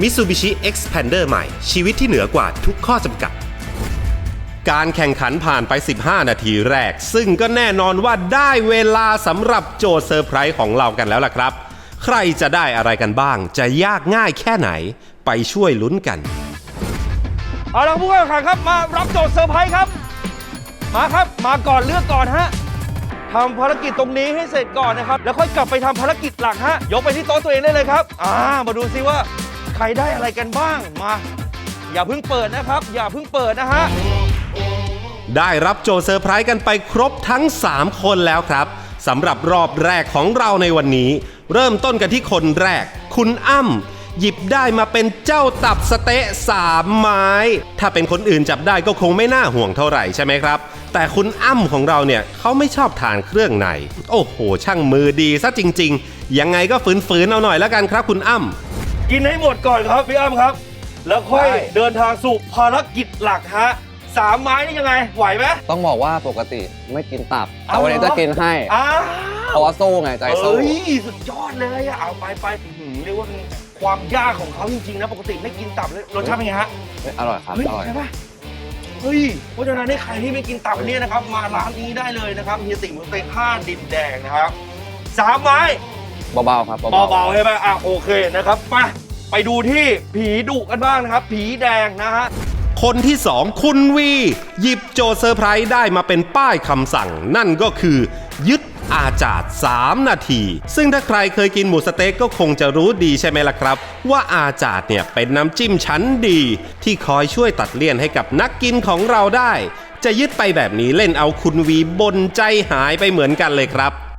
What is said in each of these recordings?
Mitsubishi Xpander ใหม่ ชีวิตที่เหนือกว่าทุกข้อจำกัด การแข่งขันผ่านไป 15 นาทีแรก ซึ่งก็แน่นอนว่าได้เวลาสำหรับโจทย์เซอร์ไพรส์ของเรากันแล้วล่ะครับ ใครจะได้อะไรกันบ้าง จะยากง่ายแค่ไหน ไปช่วยลุ้นกัน เอาละผู้แข่งขันครับมารับโจทย์เซอร์ไพรส์ครับ มาครับมาก่อนเลือกก่อนฮะทำภารกิจตรงนี้ให้เสร็จก่อนนะครับ แล้วค่อยกลับไปทำภารกิจหลักฮะ ยกไปที่โต๊ะตัวเองได้เลยครับ อ่า มาดูซิว่า ครได้อะไรกันบ้างมา อย่าเพิ่งเปิดนะครับ อย่าเพิ่งเปิดนะฮะ ได้รับโจทย์เซอร์ไพรส์กันไปครบทั้ง 3 คนแล้วครับสำหรับรอบแรกของเราในวันนี้ เริ่มต้นกันที่คนแรก คุณอ้ำหยิบได้มาเป็นเจ้าตับสเต๊ะสามไม้ ถ้าเป็นคนอื่นจับได้ก็คงไม่น่าห่วงเท่าไหร่ใช่ไหมครับ แต่คุณอ้ำของเราเนี่ยเขาไม่ชอบทานเครื่องใน โอ้โห ช่างมือดีซะจริง ๆ ยังไงก็ฝืนๆเอาหน่อยแล้วกันครับคุณอ้ำ กินให้หมดก่อนครับพี่อ้ำครับ แล้วค่อยได้ เดินทางสู่ภารกิจหลักฮะสามไม้นี่ยังไง ไหวไหม ต้องบอกว่าปกติไม่กินตับเอาแต่วันนี้เหรอ จะกินให้อ้าวเพราะว่าสู้ไงใจสู้ เอ้ยสุดยอดเลยอะเอาไปไปอื้อหือเรียกว่าเป็นความยากของเขาจริงๆนะปกติไม่กินตับเลยรสชาติเป็นไงฮะเฮ้ยอร่อยครับ เฮ้ยอร่อย ใช่ปะเฮ้ยเพราะฉะนั้นให้ใครที่ไม่กินตับเนี่ยนะครับ มาร้านนี้ได้เลยนะครับเฮียติ่งมุสเต็กห้าดินแดงนะครับสามไม้ เบาๆครับเบาเบาๆใช่ไหมอะโอเคนะครับไปไปดูที่ผีดุกันบ้างนะครับ ผีแดงนะฮะคนที่สองคุณวี หยิบโจทย์เซอร์ไพรส์ได้มาเป็นป้ายคำสั่ง นั่นก็คือ ยึดอาจาด3 นาที ซึ่งถ้าใครเคยกินหมูสะเต๊กก็คงจะรู้ดีใช่ไหมล่ะครับ ว่าอาจาดเนี่ยเป็นน้ำจิ้มชั้นดี ที่คอยช่วยตัดเลี่ยนให้กับนักกินของเราได้ จะยึดไปแบบนี้เล่นเอาคุณวีบนใจหายไปเหมือนกันเลยครับโ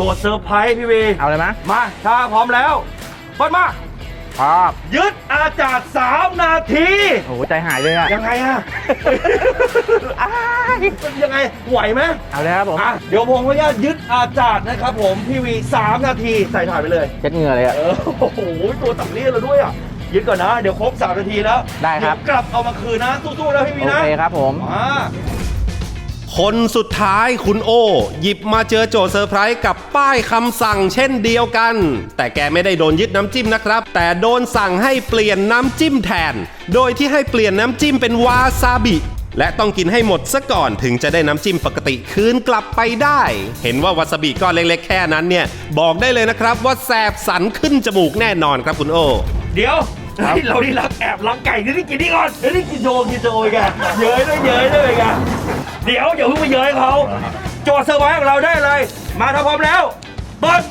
จทย์เซอร์ไพรส์พี่เวเอาเลยไหมมาถ้าพร้อมแล้วเปิดมาครับยึดอาจาด3นาทีโอ้โหใจหายเลยอะยังไงอะอ้ายยังไงไหวไหมเอาเลยครับผมอะเดี๋ยวผมขออนุญาตยึดอาจาดนะครับผมพี่วี3นาทีใส่ถ่ายไปเลยเช็ดเหงื่อเลยอะ เออโอ้โหตัวตัดเลี่ยนเราด้วยอะยึดก่อนนะ เดี๋ยวครบ3นาทีแล้วได้ครับเยวกลับเอามาคืนนะสู้ๆนะพี่วีโอนะเคครับผม มา คนสุดท้ายคุณโอ หยิบมาเจอโจทย์เซอร์ไพรส์กับป้ายคำสั่งเช่นเดียวกัน แต่แกไม่ได้โดนยึดน้ำจิ้มนะครับ แต่โดนสั่งให้เปลี่ยนน้ำจิ้มแทน โดยที่ให้เปลี่ยนน้ำจิ้มเป็นวาซาบิและต้องกินให้หมดซะก่อนถึงจะได้น้ำจิ้มปกติคืนกลับไปได้ เห็นว่าวาซาบิก้อนเล็กๆ แค่นั้นเนี่ย บอกได้เลยนะครับว่าแสบสันขึ้นจมูกแน่นอนครับคุณโอ เดี๋ยวเรานี่รักแอบรักไก่นี่ได้กินนี่ก่อนเดี๋ยวนี่กินโชว์กินโชว์อีกันเย้ยด้วยเย้ยด้วยกัน เดี๋ยวอย่าเพิ่งไปเย้ยเขาโจทย์เซอร์ไพรส์ของเราได้เลย มาถ้าพร้อมแล้วเปิด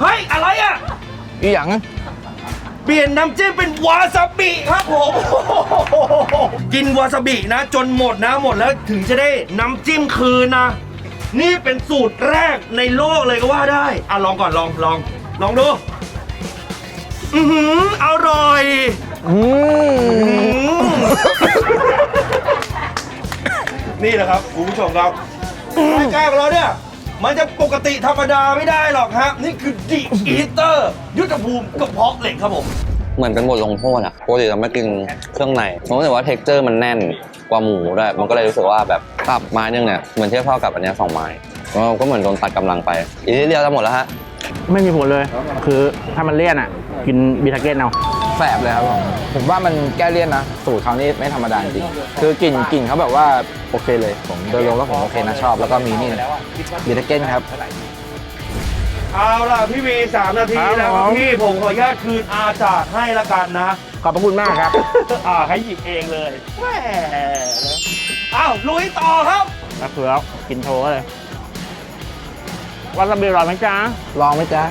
เฮ้ย อะไรอะ อีหยังเปลี่ยนน้ำจิ้มเป็นวาซาบิครับผม กินวาซาบินะ จนหมดนะหมดแล้วถึงจะได้น้ำจิ้มคืนนะ นี่เป็นสูตรแรกในโลกเลยก็ว่าได้ อะ ลองก่อนลองลอง ลองดู อือหืออร่อย อืมอืม นี่แหละครับคุณผู้ชมครับรายการของเราเนี่ย มันจะปกติธรรมดาไม่ได้หรอกครับนี่คือดีอีเตอร์ยุทธภูมิกระเพาะเหล็กครับผม เหมือนเป็นบทลงโทษอะปกติเราไม่กินเครื่องในผมรู้สึกว่าเท็กเจอร์มันแน่นกว่าหมูด้วยมันก็เลยรู้สึกว่าแบบตับไม้นึงเนี่ยเหมือนเทียบเท่ากับอันเนี้ยสองไม้ก็ก็เหมือนโดนตัดกำลังไป อีกนิดเดียวจะหมดแล้วฮะ ไม่มีผลเลย คือถ้ามันเลี่ยนอะกินบิทาเก้นเอา แสบเลยครับผมผมว่ามันแก้เลี่ยนนะ สูตรเขานี่ไม่ธรรมดาจริงคือกลิ่นกลิ่นเขาแบบว่าโอเคเลย ผมโดยรวมแล้วผมโอเคนะชอบ แล้วก็มีนี่บิทเก้นครับเอาล่ะพี่วีสามนาทีครับแล้วครับผมพี่ผมขออนุญาตคืนอาจาดให้ละกันนะ ขอบพระคุณมากครับ อ่าให้หยิบเองเลยแหมอ้าวลุยต่อครับมะเขือกินโชว์เลยวาซาบิอร่อยไหมจ๊ะลองไหมจ๊ะ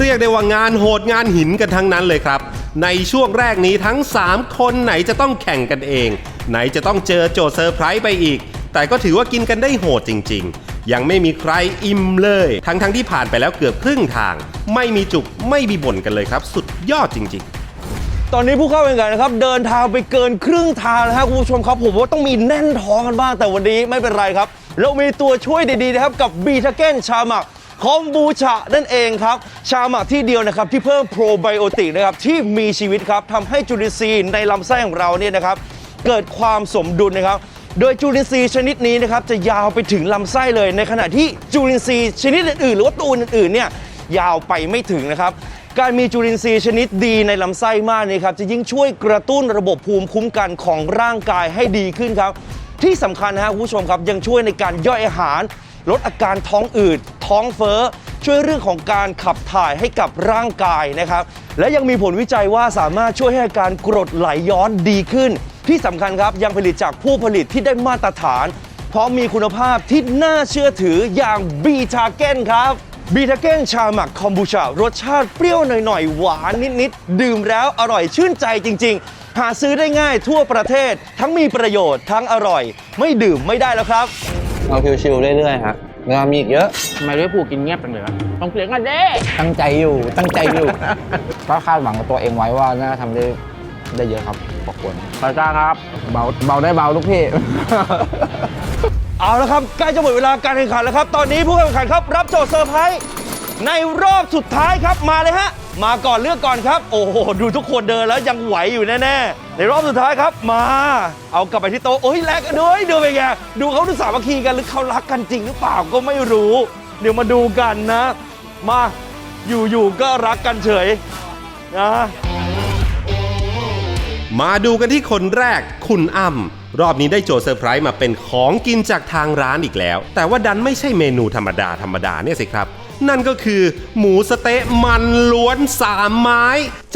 เรียกได้ว่างานโหดงานหินกันทั้งนั้นเลยครับ ในช่วงแรกนี้ทั้ง 3 คนไหนจะต้องแข่งกันเอง ไหนจะต้องเจอโจทย์เซอร์ไพรส์ไปอีก แต่ก็ถือว่ากินกันได้โหดจริง ๆ ยังไม่มีใครอิ่มเลย ทั้งๆที่ผ่านไปแล้วเกือบครึ่งทาง ไม่มีจุกไม่มีบ่นกันเลยครับ สุดยอดจริง ๆตอนนี้ผู้เข้าแข่งขันนะครับเดินทางไปเกินครึ่งทางนะครับคุณผู้ชมครับผมว่าต้องมีแน่นท้องกันบ้างแต่วันนี้ไม่เป็นไรครับ เรามีตัวช่วยดีๆนะครับกับบีทาเก้นชาหมัก คอมบูชานั่นเองครับ ชาหมักที่เดียวนะครับที่เพิ่มโปรไบโอติกนะครับที่มีชีวิตครับทำให้จุลินทรีย์ในลำไส้ของเราเนี่ยนะครับเกิดความสมดุลนะครับ โดยจุลินทรีย์ชนิดนี้นะครับจะยาวไปถึงลำไส้เลย ในขณะที่จุลินทรีย์ชนิดอื่นๆ หรือว่าตัวอื่นๆเนี่ยยาวไปไม่ถึงนะครับการมีจุลินทรีย์ชนิดดีในลำไส้มากนี่ครับจะยิ่งช่วยกระตุ้นระบบภูมิคุ้มกันของร่างกายให้ดีขึ้นครับ ที่สำคัญนะฮะคุณผู้ชมครับยังช่วยในการย่อยอาหาร ลดอาการท้องอืด ท้องเฟ้อ ช่วยเรื่องของการขับถ่ายให้กับร่างกายนะครับ และยังมีผลวิจัยว่าสามารถช่วยให้อาการกรดไหลย้อนดีขึ้น ที่สำคัญครับยังผลิตจากผู้ผลิตที่ได้มาตรฐาน เพราะมีคุณภาพที่น่าเชื่อถืออย่างบีทาเก้นครับบีทาเก้นชาหมักคอมบูชารสชาติเปรี้ยวหน่อยๆ หวานนิดๆ ดื่มแล้วอร่อยชื่นใจจริง ๆ หาซื้อได้ง่ายทั่วประเทศ ทั้งมีประโยชน์ทั้งอร่อย ไม่ดื่มไม่ได้แล้วครับ เอาชิวๆเรื่อยๆฮะงานมีอีกเยอะทำไมด้วยผูกินเงียบจังเลยวะต้องเสียงกันเด้ตั้งใจอยู่ตั้งใจอยู่ ก็คาดหวังกับตัวเองไว้ว่าน่าทำได้ได้เยอะครับขอบคุณพระเจ้าครับ เบาเบาได้เบาลูกพี่ เอาละครับใกล้จะหมดเวลาการแข่งขันแล้วครับ ตอนนี้ผู้แข่งขันครับ รับโจทย์เซอร์ไพรส์ในรอบสุดท้ายครับมาเลยฮะ มาก่อนเลือกก่อนครับ โอ้โห ดูทุกคนเดินแล้วยังไหวอยู่แน่ๆ ในรอบสุดท้ายครับมา เอากลับไปที่โต๊ะโอ้ยแลกกันด้วยดูไปนไงดูเขาดูสามัคคีกันหรือเขารักกันจริงหรือเปล่าก็ไม่รู้ เดี๋ยวมาดูกันนะ มาอยู่ๆก็รักกันเฉยนะมาดูกันที่คนแรก คุณอ้ำรอบนี้ได้โจทย์เซอร์ไพรส์มาเป็นของกินจากทางร้านอีกแล้ว แต่ว่าดันไม่ใช่เมนูธรรมดาธรรมดาเนี่ยสิครับ นั่นก็คือหมูสะเต๊ะมันล้วนสามไม้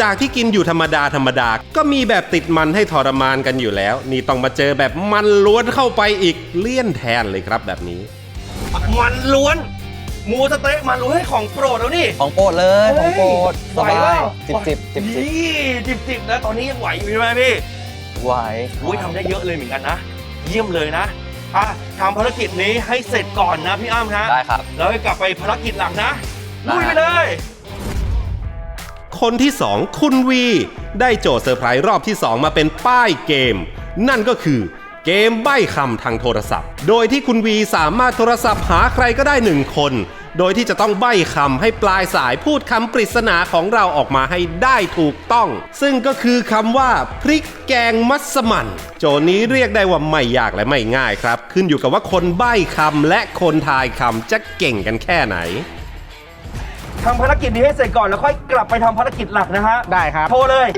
จากที่กินอยู่ธรรมดาธรรมดา ก็มีแบบติดมันให้ทรมานกันอยู่แล้ว นี่ต้องมาเจอแบบมันล้วนเข้าไปอีกเลี่ยนแทนเลยครับแบบนี้ มันล้วนหมูสะเต๊ะมันล้วนให้ของโปรดแล้วนี่ ของโปรดเลยของโปรดสไหวบาเปยล่าจิบจิบจิบจิบนี่จิบจิบนะตอนนี้ยังไหวอยู่ใช่ไหมพี่ไหวอุ้ยทำได้เยอะเลยเหมือนกันนะ เยี่ยมเลยนะ อะทำภารกิจนี้ให้เสร็จก่อนนะพี่อ้ำฮะได้ครับ แล้วให้กลับไปภารกิจหลักนะได้ลุยไปเลย คนที่ 2 คุณวี ได้โจทย์เซอร์ไพรส์รอบที่ 2 มาเป็นป้ายเกม นั่นก็คือเกมใบ้คำทางโทรศัพท์ โดยที่คุณวีสามารถโทรศัพท์หาใครก็ได้หนึ่งคน โดยที่จะต้องใบ้คำให้ปลายสายพูดคำปริศนาของเราออกมาให้ได้ถูกต้อง ซึ่งก็คือคำว่า พริกแกงมัสมั่นโจทย์นี้เรียกได้ว่าไม่ยากและไม่ง่ายครับ ขึ้นอยู่กับว่าคนใบ้คำและคนทายคำจะเก่งกันแค่ไหนทำภารกิจนี้ให้เสร็จก่อนแล้วค่อยกลับไปทำภารกิจหลักนะฮะได้ครับ โทรเลย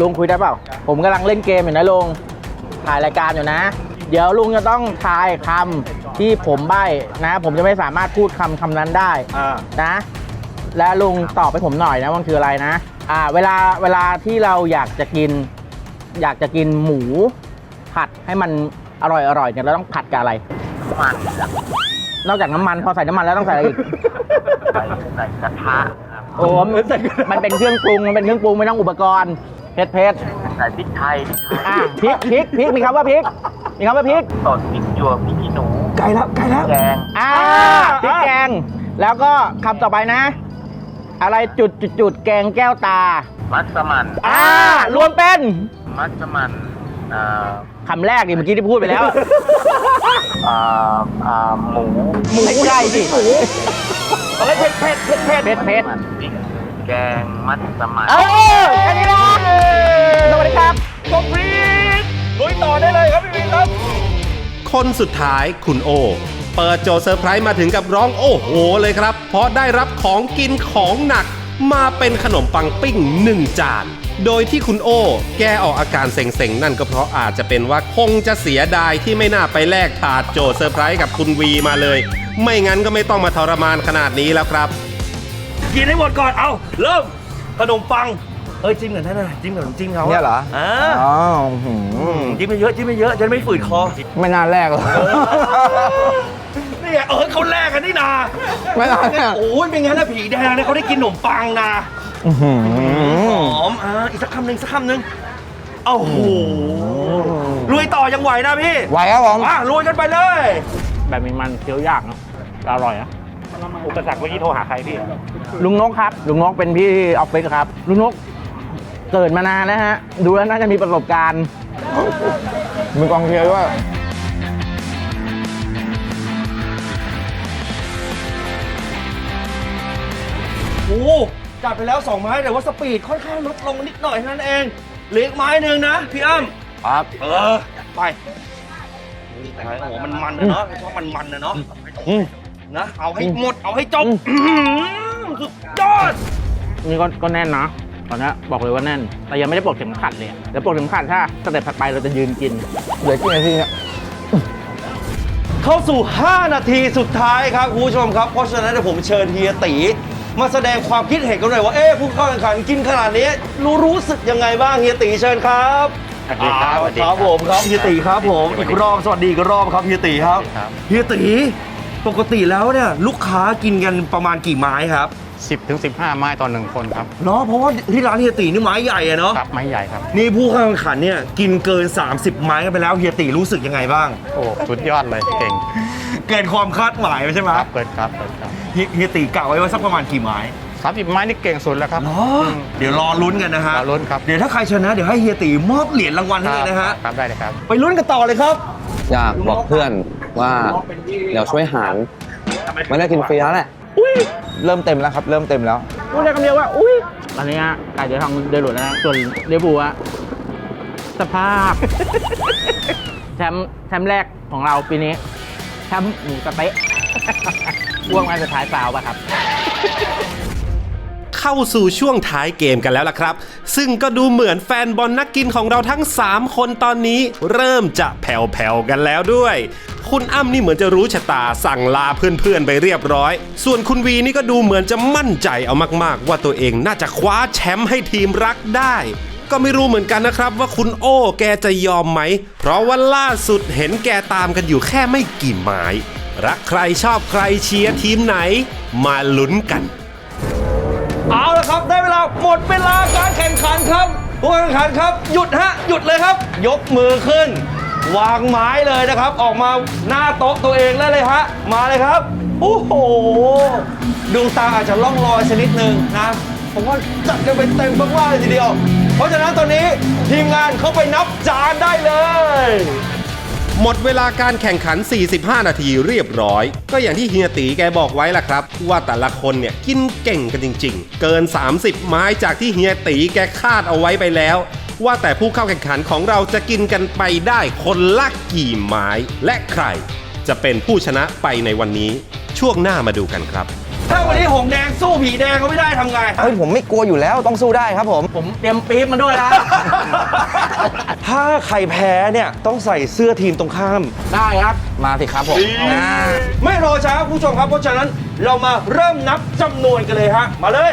ลุงคุยได้เปล่า ผมกำลังเล่นเกมอยู่นะลุงถ่ายรายการอยู่นะ เดี๋ยวลุงจะต้องทายคำ ที่ผมใบ้นะ ผมจะไม่สามารถพูดคำคำนั้นได้อ่านะ และลุงตอบให้ผมหน่อยนะว่ามันคืออะไรนะ อ่า เวลาเวลาที่เราอยากจะกิน อยากจะกินหมู ผัดให้มันอร่อยอร่อยเนี่ยเราต้องผัดกับอะไรนอกจากน้ำมันพอใส่น้ำมันแล้วต้องใส่อะไรอีก ใส่กระทะโอ้มันมันเป็นเครื่องปรุงมันเป็นเครื่องปรุงไม่ต้องอุปกรณ์เผ็ดเผ็ดใส่พริกไทยอะพริกพริกพริกมีคำว่าพริกมีคำว่าพริกสดพริกหยวกพริกขี้หนู ไกลแล้วไกลแล้ว แกงอ่าพริกแกง แล้วก็คำต่อไปนะ อะไรจุดจุดจุดแกงแก้วตา มัสมั่นอ่ารวมเป็นมัสมั่นเอ่อคำแรกดิเมื่อกี้ที่พูดไปแล้ว เอ่อเอ่อหมูหมูใช่ดิเฮ้ยเผ็ดเผ็ดเผ็ดเผ็ดเผ็ดเผ็ดมันพริกแกงมัสมั่นเออแค่นี้นะสวัสดีครับกบฟรีดลุยต่อได้เลยครับพี่วินครับ คนสุดท้ายคุณโอ เปิดโจเซอร์ไพรส์มาถึงกับร้องโอ้โหเลยครับ เพราะได้รับของกินของหนักมาเป็นขนมปังปิ้งหนึ่งจาน โดยที่คุณโอแกออกอาการเซ็งๆ นั่นก็เพราะอาจจะเป็นว่าคงจะเสียดายที่ไม่น่าไปแลกถาดโจเซอร์ไพรส์กับคุณวีมาเลย ไม่งั้นก็ไม่ต้องมาทรมานขนาดนี้แล้วครับ กินให้หมดก่อนเอาเริ่มขนมปัง อ้ยจิ้มกันนั่นนะจิ้มกับขนมจิ้มเขาอะเนี่ยเหรออ่าอ๋อหืมจิ้มไปเยอะจิ้มไปเยอะจะได้ไม่ฝืดคอไม่น่าแรกหรอก นี่ไงเออเขาแลกกันนี่นาไม่น่าแลก โอ้ยเป็นงั้นนะผีแดงนะเขาได้กินขนมปังนะอื้อหือหอมอ่าอีกสักคำหนึ่งสักคำหนึ่งโอ้โหลุยต่อยังไหวนะพี่ไหวครับผม อะลุยกันไปเลย แบบมีมันเคี้ยวยากเนาะแต่อร่อยนะอุปสรรคเมื่อกี้โทรหาใครพี่ ลุงนกครับ ลุงนกเป็นพี่ออฟฟิศครับ ลุงนก เกิดมานานนะฮะ ดูแล้วน่าจะมีประสบการณ์ มีกองเชียร์ด้วย โอ้โหจัดไปแล้วสองไม้แต่ว่าสปีดค่อนข้างลดลงนิดหน่อยเท่านั้นเองเหลืออีกไม้หนึ่งนะ พี่อ้ำครับ เออ ไปโอ้โหมันมันนะเนาะชอบมันมันนะเนาะนะเอาให้หมดเอาให้จบอื้อหือสุดยอด นี่ก็ก็แน่นนะ ตอนนี้บอกเลยว่าแน่น แต่ยังไม่ได้ปลดเข็มขัดเลยเดี๋ยวปลดเข็มขัดถ้าสเต็ปถัดไปเราจะยืนกินเหลือกี่นาทีเนี่ยเข้าสู่ 5 นาทีสุดท้ายครับคุณผู้ชมครับ เพราะฉะนั้นเดี๋ยวผมเชิญเฮียตีมาแสดงความคิดเห็นกันหน่อยว่า เอ๊ะผู้เข้าแข่งขันกินขนาดนี้รู้รู้สึกยังไงบ้างเฮียตีเชิญครับสวัสดีครับอ่าสวัสดีคครัรับบผมครับเฮียตีครับผมอีกรอบสวัสดีอีกรอบครับเฮียตีครับครับเฮียตีปกติแล้วเนี่ยลูกค้ากินกันประมาณกี่ไม้ครับ 10ถึง15 ไม้ต่อหนึ่งคนครับเนาะเพราะว่าที่ร้านเฮียตีนี่ไม้ใหญ่อะเนาะครับไม้ใหญ่ครับ นี่ผู้เข้าแข่งขันเนี่ยกินเกิน 30 ไม้กันไปแล้วเฮียตีรู้สึกยังไงบ้าง โอ้สุดยอดเลยเก่งเกินความคาดหมายใช่ไหมครับเกิดครับเกิดครับเฮียเฮียตีกะไว้ว่าสักประมาณกี่ไม้สามสิบไม้นี่เก่งสุดแล้วครับเนาะเดี๋ยวรอลุ้นกันนะฮะรอลุ้นครับ เดี๋ยวถ้าใครชนะเดี๋ยวให้เฮียตีมอบเหรียญรางวัลให้เลยนะฮะครับได้เลยครับ ไปลุ้นกันต่อเลยครับ อยากบอกเพื่อนว่าเดี๋ยวช่วยหารไม่ได้กินฟรีแล้วแหละ เริ่มเต็มแล้วครับ เริ่มเต็มแล้วพูดได้คำเดียวว่า อุ้ยตอนนี้ฮะไก่เดือดทองเดือดหลุดแล้วนะส่วนเดบูอะสภาพ แชมป์แชมป์แรกของเราปีนี้ แชมป์หมูสะเต๊ะ ว่วงมาสุดท้ายเปล่าป่ะครับ เข้าสู่ช่วงท้ายเกมกันแล้วล่ะครับ ซึ่งก็ดูเหมือนแฟนบอลนักกินของเราทั้ง 3 คนตอนนี้ เริ่มจะแผ่วๆกันแล้วด้วย คุณอ้ำนี่เหมือนจะรู้ชะตาสั่งลาเพื่อนๆไปเรียบร้อย ส่วนคุณวีนี่ก็ดูเหมือนจะมั่นใจเอามากๆ ว่าตัวเองน่าจะคว้าแชมป์ให้ทีมรักได้ก็ไม่รู้เหมือนกันนะครับว่าคุณโอ้แกจะยอมไหม เพราะว่าล่าสุดเห็นแกตามกันอยู่แค่ไม่กี่ไม้ รักใครชอบใครเชียร์ทีมไหน มาลุ้นกัน หมดเวลาการแข่งขันครับผู้แข่งขันครับ หยุดฮะ หยุดเลยครับ ยกมือขึ้น วางไม้เลยนะครับ ออกมาหน้าโต๊ะตัวเองได้เลยฮะ มาเลยครับ โอ้โห ดวงตาอาจจะล่องลอยชนิดหนึ่งนะ ผมว่าจัดกันไปเต็มมากๆเลยทีเดียว เพราะฉะนั้นตอนนี้ทีมงานเข้าไปนับจานได้เลย หมดเวลาการแข่งขัน 45 นาทีเรียบร้อย ก็อย่างที่เฮียตีแกบอกไว้ล่ะครับ ว่าแต่ละคนเนี่ยกินเก่งกันจริง ๆ เกิน 30 ไม้จากที่เฮียตีแกคาดเอาไว้ไปแล้ว ว่าแต่ผู้เข้าแข่งขันของเราจะกินกันไปได้คนละกี่ไม้ และใคร จะเป็นผู้ชนะไปในวันนี้ ช่วงหน้ามาดูกันครับ ถ้าวันนี้หงแดงสู้ผีแดงเขาไม่ได้ทำไง เฮ้ยผมไม่กลัวอยู่แล้วต้องสู้ได้ครับผม ผมเตรียมปี๊บมาด้วยนะ ถ้าใครแพ้เนี่ยต้องใส่เสื้อทีมตรงข้าม ได้ครับ มาสิครับผมอ่า ไม่รอช้าคุณผู้ชมครับ เพราะฉะนั้นเรามาเริ่มนับจำนวนกันเลยฮะ มาเลย